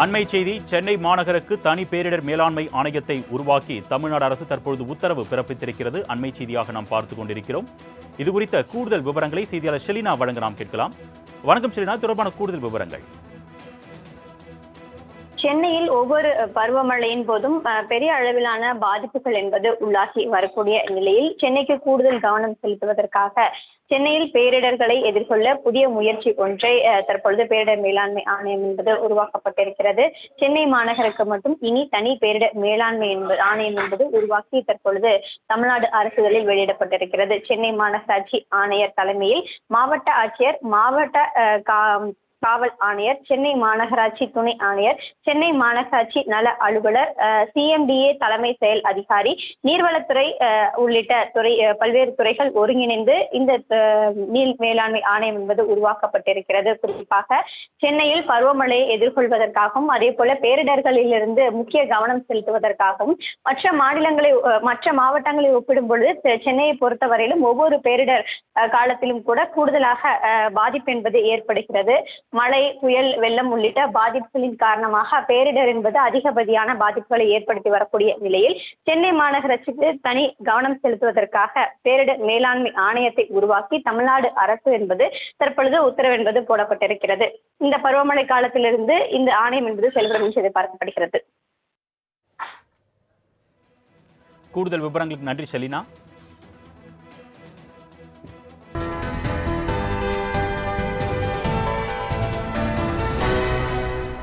அண்மை செய்தி சென்னை மாநகருக்கு தனி பேரிடர் மேலாண்மை ஆணையத்தை உருவாக்கி தமிழ்நாடு அரசு தற்பொழுது உத்தரவு பிறப்பித்திருக்கிறது. அண்மை செய்தியாக நாம் பார்த்து கொண்டிருக்கிறோம். இது குறித்த கூடுதல் விவரங்களை செய்தியாளர் ஷெலினா வழங்க நாம் கேட்கலாம். வணக்கம் ஷெலினா தொடர்பான கூடுதல் விவரங்கள். சென்னையில் ஒவ்வொரு பருவமழையின் போதும் பெரிய அளவிலான பாதிப்புகள் என்பது உள்ளாகி வரக்கூடிய நிலையில் சென்னைக்கு கூடுதல் கவனம் செலுத்துவதற்காக சென்னையில் பேரிடர்களை எதிர்கொள்ள புதிய முயற்சி ஒன்றை தற்பொழுது பேரிடர் மேலாண்மை ஆணையம் என்பது உருவாக்கப்பட்டிருக்கிறது. சென்னை மாநகருக்கு மட்டும் இனி தனி பேரிடர் மேலாண்மை என்பது ஆணையம் என்பது உருவாக்கி தற்பொழுது தமிழ்நாடு அரசுகளில் வெளியிடப்பட்டிருக்கிறது. சென்னை மாநகராட்சி ஆணையர் தலைமையில் மாவட்ட ஆட்சியர் மாவட்ட கா- காவல் ஆணையர் சென்னை மாநகராட்சி துணை ஆணையர் சென்னை மாநகராட்சி நல அலுவலர் சிஎம்டிஏ தலைமை செயல் அதிகாரி நீர்வளத்துறை உள்ளிட்ட துறை பல்வேறு துறைகள் ஒருங்கிணைந்து இந்த நீர் மேலாண்மை ஆணையம் என்பது உருவாக்கப்பட்டிருக்கிறது. குறிப்பாக சென்னையில் பருவமழையை எதிர்கொள்வதற்காகவும் அதே போல பேரிடர்களிலிருந்து முக்கிய கவனம் செலுத்துவதற்காகவும் மற்ற மாநிலங்களை மற்ற மாவட்டங்களை ஒப்பிடும் பொழுது சென்னையை பொறுத்தவரையிலும் ஒவ்வொரு பேரிடர் காலத்திலும் கூட கூடுதலாக அஹ், பாதிப்பு என்பது ஏற்படுகிறது. மழை புயல் வெள்ளம் உள்ளிட்ட பாதிப்புகளின் காரணமாக பேரிடர் என்பது அதிகப்படியான பாதிப்புகளை ஏற்படுத்தி வரக்கூடிய நிலையில் சென்னை மாநகராட்சிக்கு தனி கவனம் செலுத்துவதற்காக பேரிடர் மேலாண்மை ஆணையத்தை உருவாக்கி தமிழ்நாடு அரசு என்பது தற்பொழுது உத்தரவு என்பது போடப்பட்டிருக்கிறது. இந்த பருவமழை காலத்திலிருந்து இந்த ஆணையம் என்பது செயல்படும் என்று எதிர்பார்க்கப்படுகிறது. கூடுதல் விவரங்களுக்கு நன்றி செலினா.